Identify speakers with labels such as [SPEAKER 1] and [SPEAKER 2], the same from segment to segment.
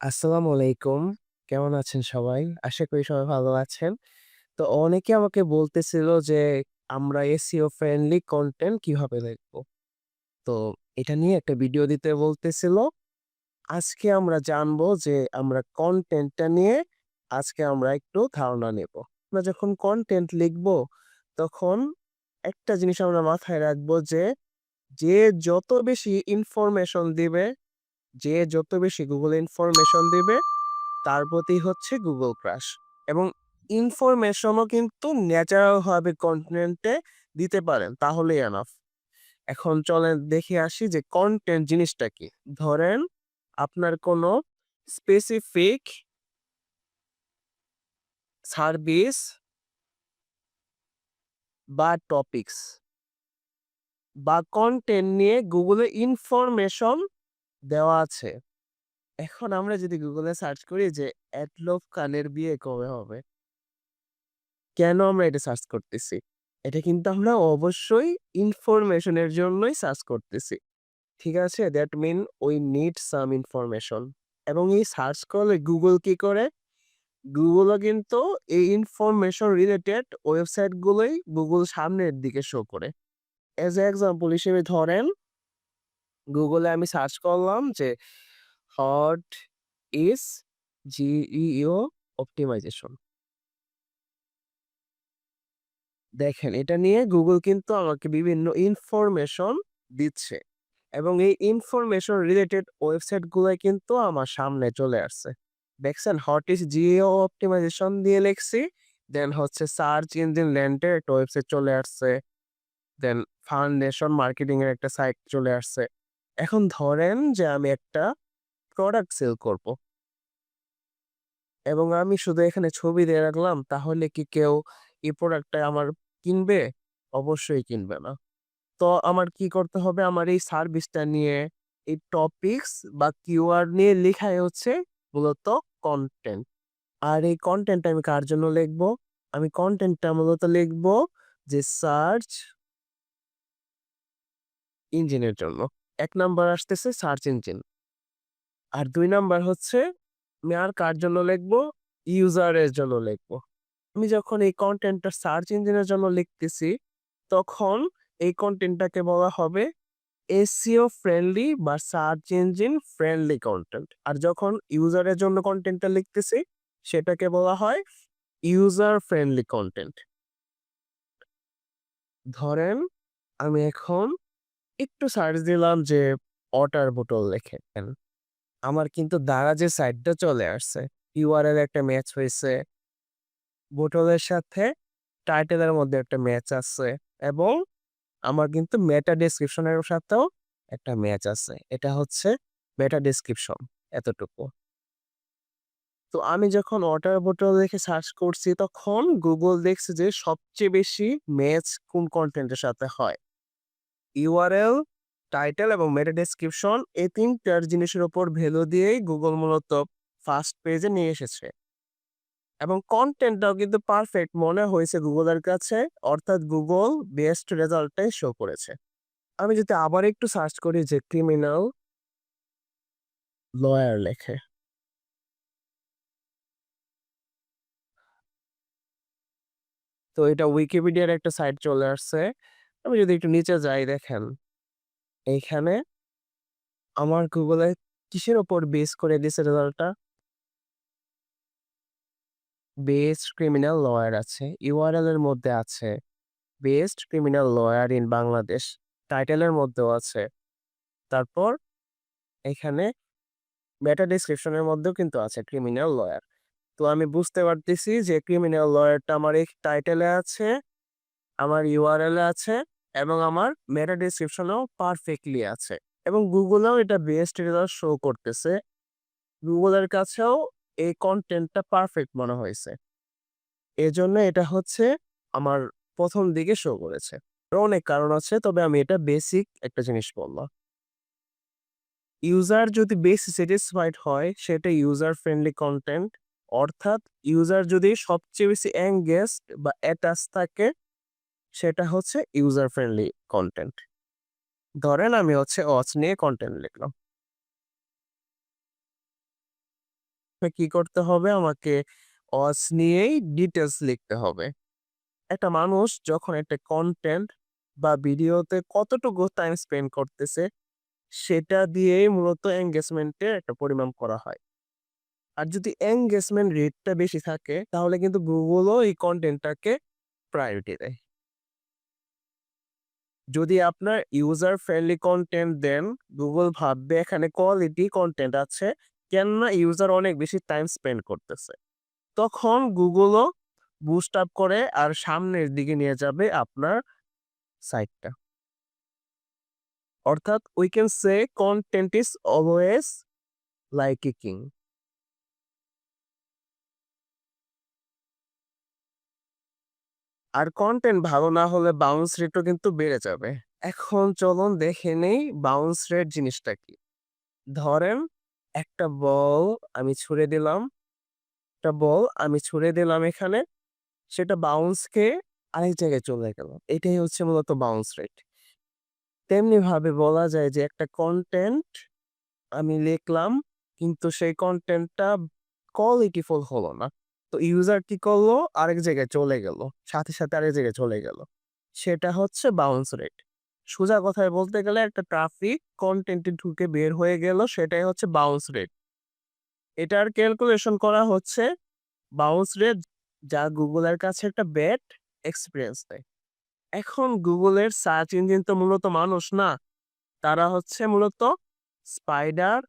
[SPEAKER 1] আসসালামু আলাইকুম। কেমন আছেন সবাই? আশা করি সবাই ভালো আছেন। তো অনেকে আমাকে বলতেছিল যে আমরা SEO friendly content কীভাবে লিখব? তো এটা নিয়ে একটা ভিডিও দিতে বলতেছিল। আজকে আমরা জানব যে আমরা কনটেন্টটা নিয়ে আজকে আমরা একটু ধারণা নেব। আমরা যখন কনটেন্ট লিখব তখন একটা জিনিস আমরা মাথায় রাখব যে, যে যত বেশি ইনফরমেশন দিবে, যে যত বেশি গুগল ইনফরমেশন দিবে, তার প্রতি হচ্ছে গুগল ক্রাশ এবং ইনফরমেশনও কিন্তু ন্যাচারাল ভাবে কনটেন্টে দিতে পারেন, তাহলেই এনাফ। এখন চলেন দেখে আসি যে কনটেন্ট জিনিসটা কি? ধরেন আপনার কোনো স্পেসিফিক সার্ভিস বা টপিকস বা কনটেন্ট নিয়ে গুগলে ইনফরমেশন দেওয়া আছে। এখন আমরা যদি গুগলে সার্চ করি যে এডলফ খানের বিয়ে কবে হবে? কেন আমরা এটা সার্চ করতেছি? এটা কিন্তু আমরা অবশ্যই ইনফরমেশন এর জন্যই সার্চ করতেছি। ঠিক আছে? That mean we need some information এবং এই সার্চ করলে গুগল কি করে? Google ও কিন্তু এই ইনফরমেশন রিলেটেড ওয়েবসাইটগুলোই গুগল সামনের দিকে শো করে। এজ এ এক্সাম্পল হিসেবে ধরেন এ আমি সার্চ করলাম যে হোয়াট ইস GEO অপটিমাইজেশন দেখেন এটা নিয়ে গুগল কিন্তু আমাকে বিভিন্ন ইনফরমেশন দিচ্ছে এবং এই ইনফরমেশন রিলেটেড ওয়েবসাইট গুলাই কিন্তু আমার সামনে চলে আসছে। দেখছেন হট ইস জিও অপটিমাইজেশন দিয়ে লিখছি, দেন হচ্ছে সার্চ ইঞ্জিন ল্যান্ডের একটা ওয়েবসাইট চলে আসছে। দেন ফাউন্ডেশন মার্কেটিং এর একটা সাইট চলে আসছে। এখন ধরেন যে আমি একটা প্রোডাক্ট সেল করব। এবং আমি শুধু এখানে ছবি দিয়ে রাখলাম, তাহলে কি কেউ এই প্রোডাক্টটা আমার কিনবে? অবশ্যই কিনবে না। তো আমার কি করতে হবে? আমার এই সার্ভিসটা নিয়ে, এই টপিকস বা কিওয়ার্ড নিয়ে লেখাই হচ্ছে মূলত কনটেন্ট। আর এই কনটেন্টটা আমি কার জন্য লিখব আমি কন্টেন্টটা মূলত লিখব যে সার্চ ইঞ্জিনের জন্য। ১ নাম্বার আসতেছে সার্চ ইঞ্জিন। আর দুই নাম্বার হচ্ছে আমি আর কার জন্য লিখব? ইউজারের জন্য লিখব। আমি যখন এই কন্টেন্টটা সার্চ ইঞ্জিনের জন্য লিখতেছি, তখন এই কন্টেন্টটাকে বলা হবে SEO ফ্রেন্ডলি বা সার্চ ইঞ্জিন ফ্রেন্ডলি কন্টেন্ট আর যখন ইউজারের জন্য কন্টেন্টটা লিখতেছি, সেটাকে বলা হয় ইউজার ফ্রেন্ডলি কন্টেন্ট ধরেন আমি এখন একটু সার্চ দিলাম যে ওয়াটার বোতল লেখেন। আমার কিন্তু দ্বারা যে সাইডটা চলে আসছে। URL একটা ম্যাচ হয়েছে বোতলের সাথে টাইটেলের মধ্যে একটা ম্যাচ আছে এবং আমার কিন্তু মেটা ডেসক্রিপশন এর সাথেও একটা ম্যাচ আছে। এটা হচ্ছে মেটা ডেসক্রিপশন এতটুকু। তো আমি যখন ওয়াটার বোতল লিখে সার্চ করছি তখন গুগল দেখছে যে সবচেয়ে বেশি ম্যাচ কোন কন্টেন্টের সাথে হয়। URL, টাইটেল এবং মেটা ডেসক্রিপশন এই ৩ টার জিনিসের উপর ভ্যালু দিয়েই গুগল মূলত ফার্স্ট পেজে নিয়ে এসেছে। এবং কনটেন্টটাও কিন্তু পারফেক্ট মনে হয়েছে গুগলের কাছে। অর্থাৎ গুগল বেস্ট রেজাল্টটাই শো করেছে। আমি যদি আবার একটু সার্চ করি যে ক্রিমিনাল লয়ার লেখে। তো এটা উইকিপিডিয়ার একটা সাইট চলে আসছে। আমি যদি একটু নিচে যাই দেখেন। এইখানে আমার গুগলে কিসের ওপর বেস করে দিছে রেজাল্টটা? বেস্ট ক্রিমিনাল লয়ার আছে। URL এর মধ্যে আছে best criminal lawyer in Bangladesh. টাইটেলের মধ্যেও আছে। তারপর এখানে মেটা ডেসক্রিপশন এর মধ্যেও কিন্তু আছে ক্রিমিনাল লয়ার। তো আমি বুঝতে পারতেছি যে ক্রিমিনাল লয়ারটা আমার এই টাইটেলে আছে, আমার ইউআরএল আছে এবং আমার মেটা ডেসক্রিপশনেও পারফেক্টলি আছে। এবং গুগলেও এটা বেস্ট রেজাল্ট শো করতেছে। গুগলের কাছেও এই কন্টেন্টটা পারফেক্ট মনে হইছে। এজন্য এটা হচ্ছে আমার প্রথম দিকে শো করেছে। অনেক কারণ আছে, তবে আমি এটা বেসিক একটা জিনিস বললাম। ইউজার যদি বেশি স্যাটিসফাইড হয়, সেটা ইউজার ফ্রেন্ডলি কন্টেন্ট অর্থাৎ ইউজার যদি সবচেয়ে বেশি এনগেজড বা অ্যাটাচ থাকে সেটা হচ্ছে ইউজার ফ্রেন্ডলি কনটেন্ট। ধরেন আমি হচ্ছে ওয়াচ নিয়ে কন্টেন্ট লিখলাম। কি করতে হবে আমাকে ওয়াচ নিয়েই ডিটেলস লিখতে হবে একটা মানুষ যখন একটা কন্টেন্ট বা ভিডিওতে কতটুকু টাইম স্পেন্ড করতেছে, সেটা দিয়েই মূলত এঙ্গেজমেন্টের একটা পরিমাণ করা হয় আর যদি এঙ্গেজমেন্ট রেটটা বেশি থাকে, তাহলে কিন্তু গুগলও এই কন্টেন্টটাকে প্রায়োরিটি দেয় যদি আপনার user friendly content then Google ভাববে এখানে কোয়ালিটি কন্টেন্ট আছে, কেননা ইউজার অনেক বেশি টাইম স্পেন্ড করতেছে। তখন গুগলও বুস্ট আপ করে আর সামনের দিকে নিয়ে যাবে আপনার সাইটটা অর্থাৎ we can say content is always like king R content ভালো না হলে বাউন্স রেটও কিন্তু বেড়ে যাবে। এখন চলুন দেখে নেই বাউন্স রেট জিনিসটা কি। ধরেন একটা বল আমি ছুড়ে দিলাম। একটা বল আমি ছুড়ে দিলাম এখানে। সেটা বাউন্স খেয়ে আরেক জায়গায় চলে গেল। এটাই হচ্ছে মূলত বাউন্স রেট তেমনি ভাবে বলা যায় যে একটা কন্টেন্ট আমি লিখলাম, কিন্তু সেই কন্টেন্টটা কোয়ালিটিফুল হলো না। তো ইউজার কি করল? আরেক জায়গায় চলে গেল। সাথে সাথে আরেক জায়গায় চলে গেল। সেটা হচ্ছে বাউন্স রেট সোজা কথায় বলতে গেলে একটা ট্রাফিক কন্টেন্টে ঢুকে বের হয়ে গেল, সেটাই হচ্ছে বাউন্স রেট এটার ক্যালকুলেশন করা হচ্ছে বাউন্স রেট যা গুগলের কাছে একটা ব্যাড এক্সপিরিয়েন্স দেয়। এখন গুগলের সার্চ ইঞ্জিন তো মূলত মানুষ না। তারা হচ্ছে মূলত স্পাইডার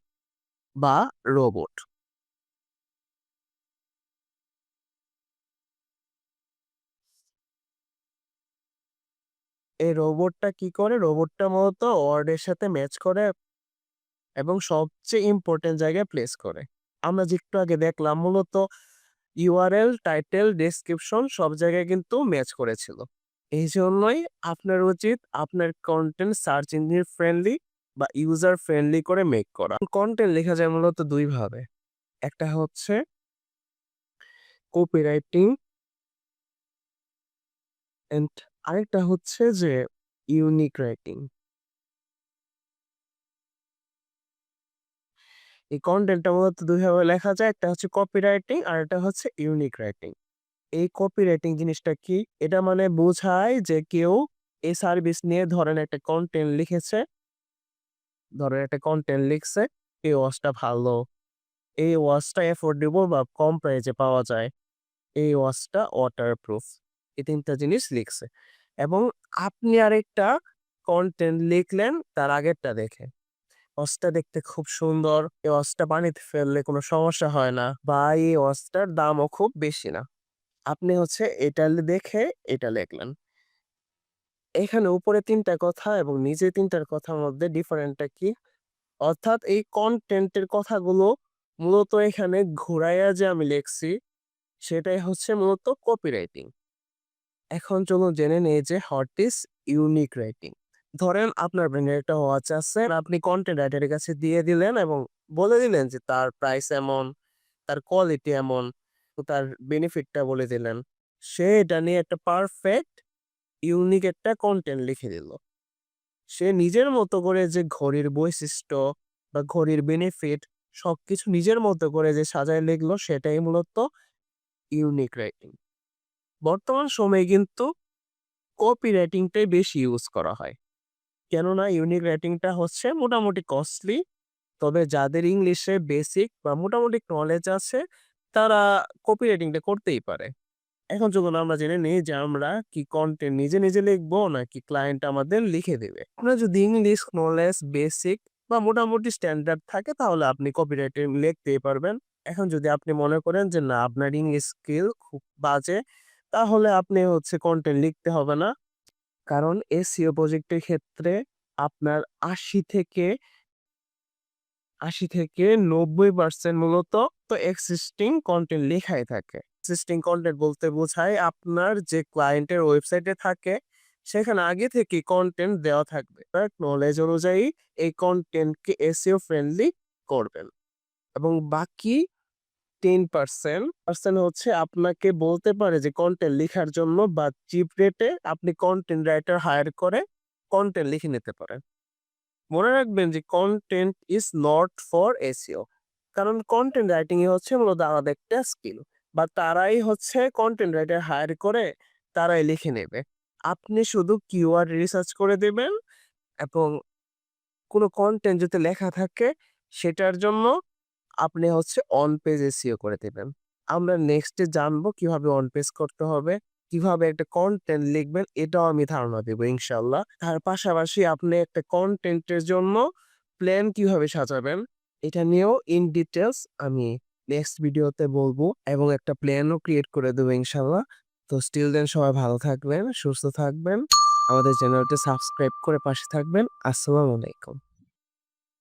[SPEAKER 1] বা রোবট এই রোবটটা কি করে? রোবটটা মূলত ওয়ার্ডের সাথে ম্যাচ করে এবং সবচেয়ে ইম্পর্টেন্ট জায়গায় প্লেস করে। আমরা যে একটু আগে দেখলাম মূলত ইউআরএল টাইটেল ডেসক্রিপশন সব জায়গায় কিন্তু ম্যাচ করেছিল। এই জন্যই আপনার উচিত আপনার কন্টেন্ট সার্চ ইঞ্জিন ফ্রেন্ডলি বা ইউজার ফ্রেন্ডলি করে মেক করা। কন্টেন্ট লেখা যায় মূলত দুই ভাবে। একটা হচ্ছে কপিরাইটিং এন্ড আরেকটা হচ্ছে যে ইউনিক রাইটিং এই কন্টেন্টটা মূলত দুইভাবে লেখা যায়, একটা হচ্ছে কপি রাইটিং আর একটা হচ্ছে ইউনিক রাইটিং এই কপি রাইটিং জিনিসটা কি? এটা মানে বোঝায় যে কেউ এই সার্ভিস নিয়ে ধরেন একটা কন্টেন্ট লিখেছে, ধরেন একটা কন্টেন্ট লিখছে এই ওয়াচটা ভালো এই ওয়াচটা এফোর্ডেবল বা কম প্রাইসে পাওয়া যায় এই ওয়াচটা ওয়াটার প্রুফ এই তিনটা জিনিস লিখছে। এবং আপনি আরেকটা কন্টেন্ট লিখলেন, তার আগেরটা দেখে। ওয়াচটা দেখতে খুব সুন্দর, এই ওয়াচটা পানিতে ফেললে কোনো সমস্যা হয় না বা এই ওয়াচটার দামও খুব বেশি না। আপনি হচ্ছে এটা দেখে এটা লিখলেন। এখানে উপরে তিনটা কথা এবং নিচে তিনটার কথার মধ্যে ডিফারেন্টটা কি? অর্থাৎ এই কন্টেন্টের কথাগুলো মূলত এখানে ঘুরাইয়া যে আমি লিখছি, সেটাই হচ্ছে মূলত কপিরাইটিং এখন চলুন জেনে নেই যে হট ইজ ইউনিক রাইটিং ধরেন আপনার ব্র্যান্ডের একটা ওয়াচ আছে, আপনি কন্টেন্ট রাইটারের কাছে দিয়ে দিলেন এবং বলে দিলেন যে তার প্রাইস এমন, তার কোয়ালিটি এমন তার বেনিফিটটা বলে দিলেন। সে এটা নিয়ে একটা পারফেক্ট ইউনিক একটা কন্টেন্ট লিখে দিল। সে নিজের মতো করে যে ঘড়ির বৈশিষ্ট্য বা ঘড়ির বেনিফিট সব কিছু নিজের মতো করে যে সাজায় লিখলো, সেটাই মূলত ইউনিক রাইটিং বর্তমান সময়ে কিন্তু কপি রাইটিংটাই বেশি ইউজ করা হয়। কেননা ইউনিক রাইটিংটা হচ্ছে মোটামুটি কস্টলি তবে যাদের ইংলিশে বেসিক বা মোটামুটি নলেজ আছে, তারা কপি রাইটিংটা করতেই পারে। এখন যখন আমরা জেনে নিই যে আমরা কি কন্টেন্ট নিজে নিজে লিখব, নাকি ক্লায়েন্ট আমাদের লিখে দেবে? আপনার যদি ইংলিশ নলেজ বেসিক বা মোটামুটি স্ট্যান্ডার্ড থাকে, তাহলে আপনি কপি রাইটিং লিখতেই পারবেন। এখন যদি আপনি মনে করেন যে না, আপনার ইংলিশ স্কিল খুব বাজে তাহলে আপনি হচ্ছে কন্টেন্ট লিখতে হবে না। কারণ এসিও প্রজেক্টের ক্ষেত্রে আপনার আশি থেকে আশি থেকে নব্বই পার্সেন্ট মূলত তো এক্সিস্টিং কন্টেন্ট লেখাই থাকে। এক্সিস্টিং কন্টেন্ট বলতে বোঝায় আপনার যে ক্লায়েন্টের ওয়েবসাইটে থাকে, সেখানে আগে থেকে কন্টেন্ট দেওয়া থাকবে। নলেজ অনুযায়ী এই কন্টেন্টকে এসিও ফ্রেন্ডলি করবেন। এবং বাকি টেন পার্সেন্ট পার্সেন্ট হচ্ছে আপনাকে বলতে পারে যে কন্টেন্ট লেখার জন্য বা চিপ রেটে আপনি কন্টেন্ট রাইটার হায়ার করে কন্টেন্ট লিখে নিতে পারেন। মনে রাখবেন যে content is not for SEO কারণ কনটেন্ট রাইটিং হচ্ছে মূলত আলাদা একটা স্কিল বা তারাই হচ্ছে কনটেন্ট রাইটার হায়ার করে তারাই লিখে নেবে। আপনি শুধু কিওয়ার্ড রিসার্চ করে দেবেন এবং কোনো কনটেন্ট যদি লেখা থাকে সেটার জন্য আপনি হচ্ছে অন পেজ এসিও করে দেবেন। আমরা নেক্সটে জানব কীভাবে অন পেজ করতে হবে, কীভাবে একটা কন্টেন্ট লিখবেন, এটাও আমি ধারণা দেবো ইনশাল্লাহ। তার পাশাপাশি আপনি একটা কন্টেন্টের জন্য প্ল্যান কীভাবে সাজাবেন, এটা নিয়েও ইন ডিটেলস আমি নেক্সট ভিডিওতে বলব এবং একটা প্ল্যানও ক্রিয়েট করে দেবো ইনশাল্লাহ। তো স্টিল দেন সবাই ভালো থাকবেন, সুস্থ থাকবেন। আমাদের চ্যানেলটা সাবস্ক্রাইব করে পাশে থাকবেন। আসসালামু আলাইকুম।